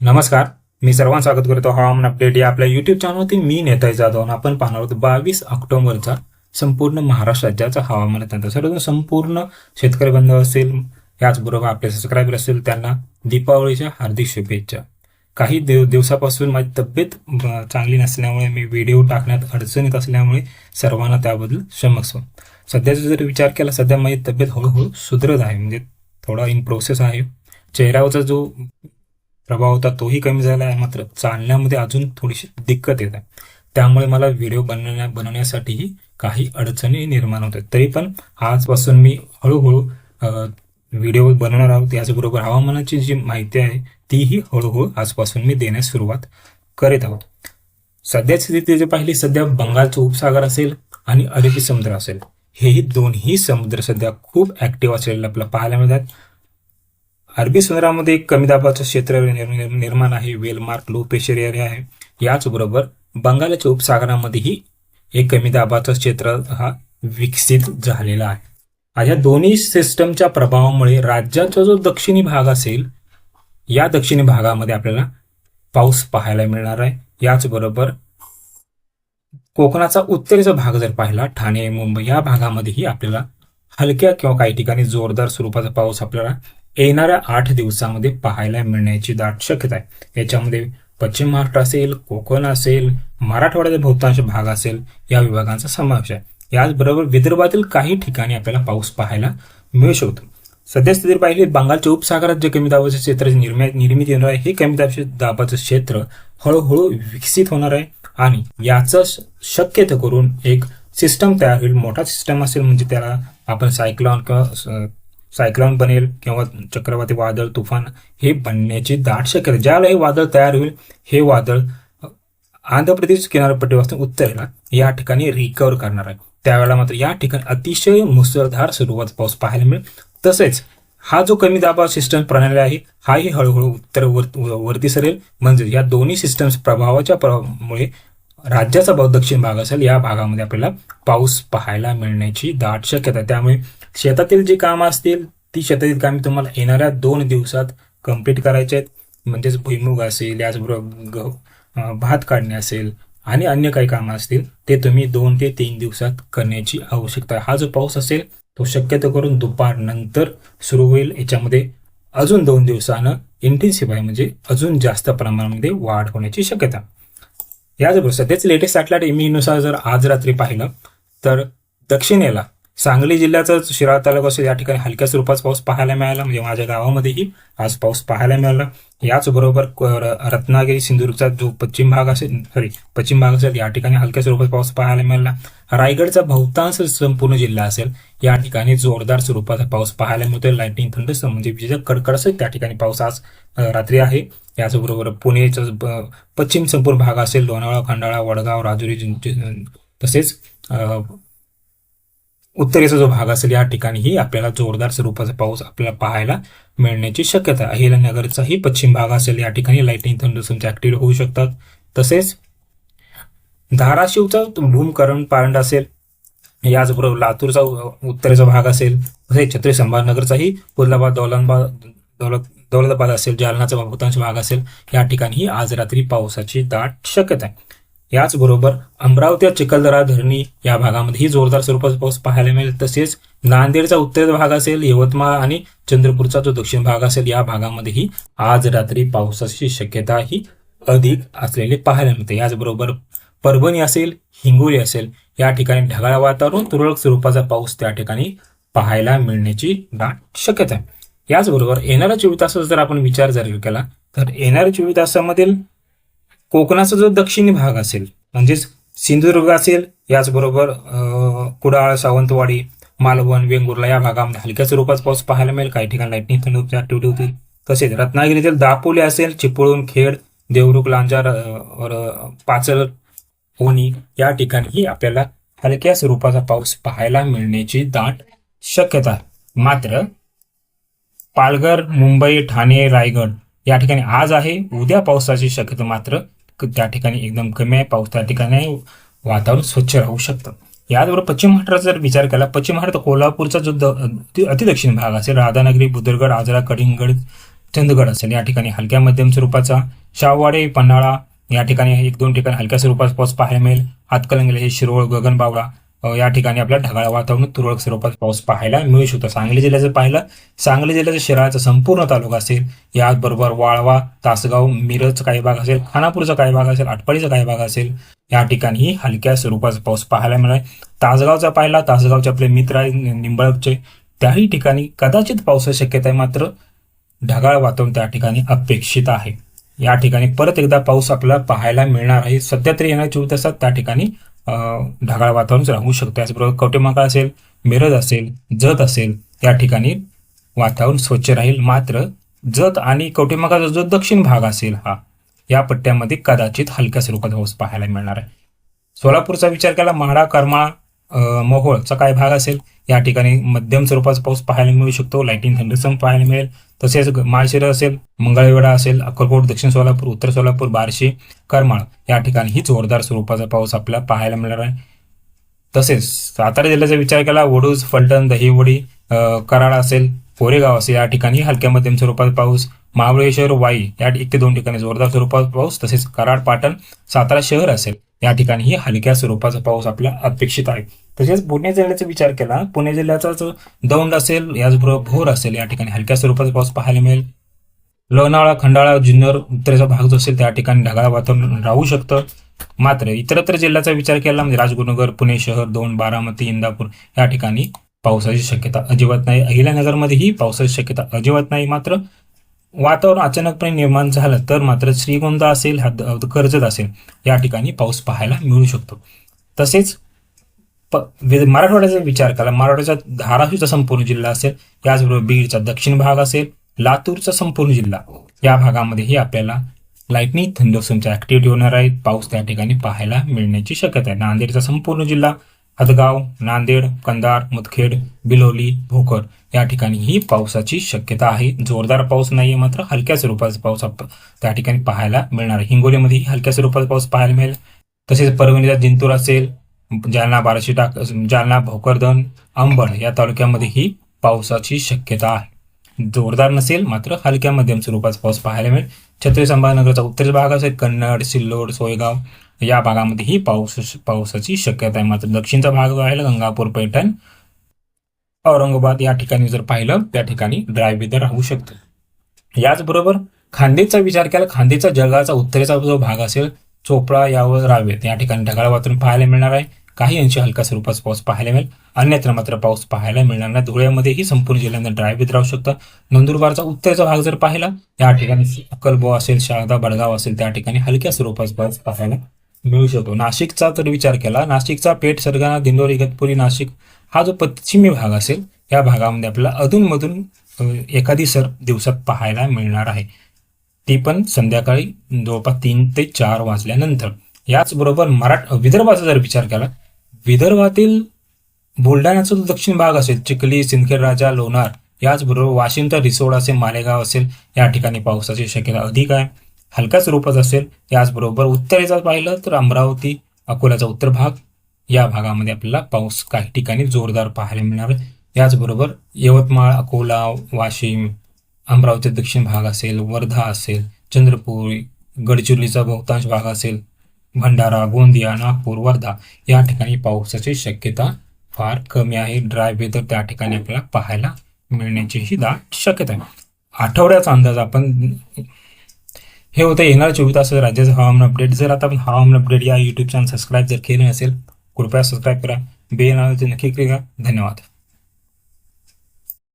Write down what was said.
नमस्कार. मी सर्वांना स्वागत करतो हवामान अपडेट या आपल्या युट्यूब चॅनलवरती मी नेताय जाधव आणि आपण पाहणार आहोत बावीस ऑक्टोबरचा संपूर्ण महाराष्ट्र राज्याचा हवामान त्यांचा सर्व संपूर्ण शेतकरी बंधू असेल याचबरोबर आपले सबस्क्रायबर असेल त्यांना दीपावलीच्या हार्दिक शुभेच्छा. काही दिव दिवसापासून माझी तब्येत चांगली नसल्यामुळे मी व्हिडिओ टाकण्यात अडचणीत असल्यामुळे सर्वांना त्याबद्दल क्षमस्व सध्याचा जर विचार केला सध्या माझी तब्येत हळूहळू सुधरत आहे. म्हणजे थोडा इन प्रोसेस आहे. चेहऱ्यावरचा जो प्रभाव होता तोही कमी झाला आहे. मात्र चालण्यामध्ये अजून थोडीशी दिक्कत येत आहे. त्यामुळे मला व्हिडिओ बनवण्या बनवण्यासाठीही काही अडचणी निर्माण होत आहेत. तरी पण आजपासून मी हळूहळू व्हिडिओ बनवणार आहोत. याचबरोबर हवामानाची जी माहिती आहे तीही हळूहळू आजपासून मी देण्यास सुरुवात करीत आहोत. सध्याची स्थिती जे पाहिली सध्या बंगालचा उपसागर असेल आणि अरेबी समुद्र असेल. हेही दोन्ही समुद्र सध्या खूप ऍक्टिव्ह असलेले आपल्याला पाहायला मिळतात. अरबी समुद्रामध्ये एक कमी दाबाचं क्षेत्र निर्माण आहे. वेलमार्क लो प्रेशर एरिया आहे. याचबरोबर बंगालच्या उपसागरामध्येही एक कमी दाबाचं क्षेत्र हा विकसित झालेला आहे. या दोन्ही सिस्टमच्या प्रभावामुळे राज्याचा जो दक्षिणी भाग असेल या दक्षिणी भागामध्ये आपल्याला पाऊस पाहायला मिळणार आहे. याचबरोबर कोकणाचा उत्तरेचा भाग जर पाहिला ठाणे मुंबई या भागामध्येही आपल्याला हलक्या किंवा काही ठिकाणी जोरदार स्वरूपाचा पाऊस आपल्याला येणाऱ्या आठ दिवसामध्ये पाहायला मिळण्याची दाट शक्यता आहे. याच्यामध्ये पश्चिम महाराष्ट्र असेल कोकण असेल मराठवाड्याचा बहुतांश भाग असेल या विभागांचा समावेश आहे. याचबरोबर विदर्भातील काही ठिकाणी आपल्याला पाऊस पाहायला मिळू शकतो. सध्या स्थिती पाहिली बंगालच्या उपसागरात जे कमी दाबाचे क्षेत्र निर्मित निर्मिती येणार आहे हे कमी दाबाचे दाबाचं क्षेत्र हळूहळू विकसित होणार आहे आणि याचं शक्यतो करून एक सिस्टम तयार होईल. मोठा सिस्टम असेल म्हणजे त्याला आपण सायक्लॉन किंवा सायक्लॉन बनेल किंवा चक्रवाती वादळ तुफान हे बनण्याची दाट शक्यता ज्यावेळेला हे वादळ तयार होईल हे वादळ आंध्र प्रदेश किनारपट्टीपासून उत्तरेला या ठिकाणी रिकवर करणार आहे. त्यावेळेला मात्र या ठिकाणी अतिशय मुसळधार सुरुवात पाऊस पाहायला मिळेल. तसेच हा जो कमी दाबा सिस्टम प्रणाली आहे हाही हळूहळू उत्तर वर- वरती सरेल. म्हणजे या दोन्ही सिस्टम्स प्रभावाच्या प्रभावामुळे राज्याचा भाग दक्षिण भाग असेल या भागामध्ये आपल्याला पाऊस पाहायला मिळण्याची दाट शक्यता त्यामुळे शेतातील जी कामं असतील ती शेतातील कामे तुम्हाला येणाऱ्या दोन दिवसात कंप्लीट करायचे आहेत. म्हणजेच भुईमुग असेल याचबरोबर गहू भात काढणे असेल आणि अन्य काही कामं असतील ते तुम्ही दोन ते तीन दिवसात करण्याची आवश्यकता आहे. हा जो पाऊस असेल तो शक्यतो करून दुपार नंतर सुरू होईल. याच्यामध्ये अजून दोन दिवसानं इंटेन्सिफाय म्हणजे अजून जास्त प्रमाणामध्ये वाढ होण्याची शक्यता याचबरोबर सध्याच लेटेस्ट सॅटेलाइट इमीनुसार जर आज रात्री पाहिलं तर दक्षिणेला सांगली जिल्ह्याचा शिराळा तालुका असेल या ठिकाणी हलक्या स्वरूपाचा पाऊस पाहायला मिळाला. म्हणजे माझ्या गावामध्येही आज पाऊस पाहायला मिळाला. याचबरोबर र- रत्नागिरी सिंधुदुर्गचा जो पश्चिम भाग असेल सॉरी पश्चिम भाग असेल या ठिकाणी हलक्या स्वरूपाचा पाऊस पाहायला मिळाला. रायगडचा बहुतांश संपूर्ण जिल्हा असेल या ठिकाणी जोरदार स्वरूपाचा पाऊस पाहायला मिळतोय. लाईटिंग थंड म्हणजे विजेचा कडकड असेल त्या ठिकाणी पाऊस आज रात्री आहे. याचबरोबर पुणेचा पश्चिम संपूर्ण भाग असेल लोणावळा खंडाळा वडगाव राजुरी तसेच उत्तरेचा जो भाग असेल या ठिकाणीही आपल्याला जोरदार स्वरूपाचा पाऊस आपल्याला पाहायला मिळण्याची शक्यता आहे. पश्चिम भाग असेल या ठिकाणी लाईटिंग थंडर ऍक्टिव्ह होऊ शकतात. तसेच धाराशिवचा भूमकरण पारंड असेल याचबरोबर लातूरचा उत्तरेचा भाग असेल तसेच छत्री संभाजीनगरचाही कुर्लाबाद दौलताबाद दौलत दौलताबाद असेल जालनाचा बहुतांश भाग असेल या ठिकाणीही आज रात्री पावसाची दाट शक्यता आहे. याचबरोबर अमरावती चिखलदरा धरणी या भागामध्येही जोरदार स्वरूपाचा पाऊस पाहायला मिळेल. तसेच नांदेडचा उत्तर भाग असेल यवतमाळ आणि चंद्रपूरचा जो दक्षिण भाग असेल या भागामध्येही आज रात्री पावसाची शक्यता ही अधिक असलेली पाहायला मिळते. याचबरोबर परभणी असेल हिंगोली असेल या ठिकाणी ढगाळ वातावरण तुरळक स्वरूपाचा पाऊस त्या ठिकाणी पाहायला मिळण्याची दाट शक्यता आहे. याचबरोबर येणाऱ्या चोवीस तासाचा जर आपण विचार जर केला तर येणाऱ्या चोवीस तासामधील कोकणाचा जो दक्षिणी भाग असेल म्हणजेच सिंधुदुर्ग असेल याचबरोबर अं, कुडाळ सावंतवाडी मालवण वेंगुर्ला या भागामध्ये हलक्या स्वरूपात पाऊस पाहायला मिळेल. काही ठिकाणी लाईटनिंग थंड ऍक्टिव्हिटी होतील तसेच रत्नागिरीतील दापोली असेल चिपळूण खेड देवरुख लांजार पाचल होणी या ठिकाणी आपल्याला हलक्या स्वरूपाचा पाऊस पाहायला मिळण्याची दाट शक्यता. मात्र पालघर मुंबई ठाणे रायगड या ठिकाणी आज आहे. उद्या पावसाची शक्यता मात्र त्या ठिकाणी एकदम कमी आहे पाऊस त्या ठिकाणी वातावरण स्वच्छ राहू शकतं. याचबरोबर पश्चिम महाराष्ट्राचा जर विचार केला पश्चिम महाराष्ट्र कोल्हापूरचा जो द- अति- अतिदक्षिण भाग असेल राधानगरी बुदरगड आजरा कडिंगड चंदगड असेल या ठिकाणी हलक्या मध्यम स्वरूपाचा शाहवाडे पन्हाळा या ठिकाणी एक दोन ठिकाणी हलक्या स्वरूपाचा पाऊस पाहायला मिळेल. हातकलंगले हे शिरोळ गगनबावडा या ठिकाणी आपल्या ढगाळ वातावरण तुरळक स्वरूपात पाऊस पाहायला मिळू शकतो. सांगली जिल्ह्याचं पाहिलं सांगली जिल्ह्याचं शिराळाचा संपूर्ण तालुका असेल याचबरोबर वाळवा तासगाव मिरज काही भाग असेल खानापूरचा काही भाग असेल आटपाडीचा काही भाग असेल या ठिकाणी हलक्या स्वरूपाचा पाऊस पाहायला मिळाला तासगावचा पाहिला तासगावचे आपले मित्र आहेत निंबाळकचे त्याही ठिकाणी कदाचित पावसाची शक्यता आहे मात्र ढगाळ वातावरण त्या ठिकाणी अपेक्षित आहे. या ठिकाणी परत एकदा पाऊस आपल्याला पाहायला मिळणार आहे. सध्या तरी येणाऱ्या चोवीस तासात त्या ठिकाणी ढगाळ वातावरण राहू शकतं. त्याचबरोबर कवटेमाका असेल मिरज असेल जत असेल या ठिकाणी वातावरण स्वच्छ राहील. मात्र जत आणि कवटेमाकाचा जो दक्षिण भाग असेल हा या पट्ट्यामध्ये कदाचित हलक्या स्वरूपात पाऊस पाहायला मिळणार आहे. सोलापूरचा विचार केला म्हाडा करमाळा मोहोळचा काय भाग असेल. या ठिकाणी मध्यम स्वरूपाचा पाऊस पाहायला मिळू शकतो. लाईटिंग थंडरसम पाहायला मिळेल. तसेच माळशिर असेल मंगळवेढा असेल अक्कलकोट दक्षिण सोलापूर उत्तर सोलापूर बार्शी करमाळ या ठिकाणी जोरदार स्वरूपाचा पाऊस आपल्याला पाहायला मिळणार आहे. तसेच सातारा जिल्ह्याचा विचार केला वडूज फलटण दहिवडी कराड असेल कोरेगाव असेल या ठिकाणी हलक्या मध्यम स्वरूपात पाऊस. महाबळेश्वर वाई या एक ते दोन ठिकाणी जोरदार स्वरूपात पाऊस. तसेच कराड पाटण सातारा शहर असेल या ठिकाणी हलक्या स्वरूपाचा पाऊस आपल्या अपेक्षित आहे. तसेच पुणे जिल्ह्याचा विचार केला पुणे जिल्ह्याचा जो दौंड असेल याचबरोबर भोर असेल या ठिकाणी हलक्या स्वरूपाचा पाऊस पाहायला मिळेल. लोणावळा खंडाळा जुन्नर उत्तरेचा भाग जो असेल त्या ठिकाणी ढगाळ वातावरण राहू शकतं. मात्र इतरत्र जिल्ह्याचा विचार केला म्हणजे राजगुरुनगर पुणे शहर दोन बारामती इंदापूर या ठिकाणी पावसाची शक्यता अजिबात नाही. अहिल्यानगरमध्येही पावसाची शक्यता अजिबात नाही. मात्र वातावरण अचानकपणे निर्माण झालं तर मात्र श्रीगोंदा असेल हद- कर्जत असेल या ठिकाणी पाऊस पाहायला मिळू शकतो. तसेच मराठवाड्याचा विचार केला मराठवाड्याचा धाराशिवचा संपूर्ण जिल्हा असेल याचबरोबर बीडचा दक्षिण भाग असेल लातूरचा संपूर्ण जिल्हा. या भागामध्येही आपल्याला लाईटनिंग थंडोसमच्या ऍक्टिव्हिटी होणार आहेत पाऊस त्या ठिकाणी पाहायला मिळण्याची शक्यता आहे. नांदेडचा संपूर्ण जिल्हा हदगाव नांदेड कंदार मुदखेड बिलोली भोकर या ठिकाणी ही पावसाची शक्यता आहे. जोरदार पाऊस नाहीये मात्र हलक्या स्वरूपाचा पाऊस आप- त्या ठिकाणी पाहायला मिळणार आहे. हिंगोलीमध्येही हलक्या स्वरूपाचा पाऊस पाहायला मिळेल. तसेच परभणीचा जिंतूर असेल जालना बाराशी टाक जालना भोकरदन अंबड या तालुक्यामध्ये ही पावसाची शक्यता आहे. जोरदार नसेल मात्र हलक्या मध्यम स्वरूपाचा पाऊस पाहायला मिळेल. छत्रपती संभाजीनगरचा उत्तर भाग असेल कन्नड सिल्लोड सोयगाव या भागामध्ये ही पाऊस पावसाची शक्यता आहे. मात्र दक्षिणचा भाग जो आहे गंगापूर पैठण औरंगाबाद या ठिकाणी जर पाहिलं त्या ठिकाणी ड्राय वेदर राहू शकतो. याचबरोबर खांदेचा विचार केला खांदेचा जगाचा उत्तरेचा जो भाग असेल चोपडा यावर रावेत या ठिकाणी ढगाळ वातावरण पाहायला मिळणार आहे. काही अंशी हलका स्वरूपाचा पाऊस पाहायला मिळेल. अन्यत्र मात्र पाऊस पाहायला मिळणार नाही. धुळ्यामध्येही संपूर्ण जिल्ह्यांना ड्राय वेदर राहू शकतं. नंदुरबारचा उत्तरेचा भाग जर पाहिला या ठिकाणी अक्कलबो असेल शारदा बडगाव असेल त्या ठिकाणी हलक्या स्वरूपाचा पाऊस पाहायला मिळू शकतो. नाशिकचा जर विचार केला. नाशिकचा पेठ सरगाणा दिंडोरी इगतपुरी नाशिक हा जो पश्चिमी भाग असेल या भागामध्ये आपल्याला अधूनमधून एखादी सर दिवसात पाहायला मिळणार आहे. ती पण संध्याकाळी जवळपास तीन ते चार वाजल्यानंतर. याचबरोबर मराठ विदर्भाचा जर विचार केला विदर्भातील बुलढाण्याचा जो दक्षिण भाग असेल चिखली सिंदखेड राजा लोणार याचबरोबर वाशिमचा रिसोड असेल मालेगाव असेल या ठिकाणी पावसाची शक्यता अधिक आहे. हलक्याच स्वरूपात असेल याचबरोबर उत्तरेचा पाहिलं तर अमरावती अकोल्याचा उत्तर भाग या भागामध्ये आपल्याला पाऊस काही ठिकाणी जोरदार पाहायला मिळणार आहे. याचबरोबर यवतमाळ अकोला वाशिम अमरावती दक्षिण भाग असेल वर्धा असेल चंद्रपूर गडचिरोलीचा बहुतांश भाग असेल भंडारा गोंदिया नागपूर वर्धा या ठिकाणी पावसाची शक्यता फार कमी आहे. ड्राय वेदर त्या ठिकाणी आपल्याला पाहायला मिळण्याचीही दाट शक्यता आहे. आठवड्याचा अंदाज आपण हे होतं येणार चोवीस तास राज्याचं हवामान अपडेट जर आता आपण हवामान अपडेट या युट्यूब चॅनल सबस्क्राईब जर केले नसेल कृपया सबस्क्राईब करा. बेल नक्की करा. धन्यवाद.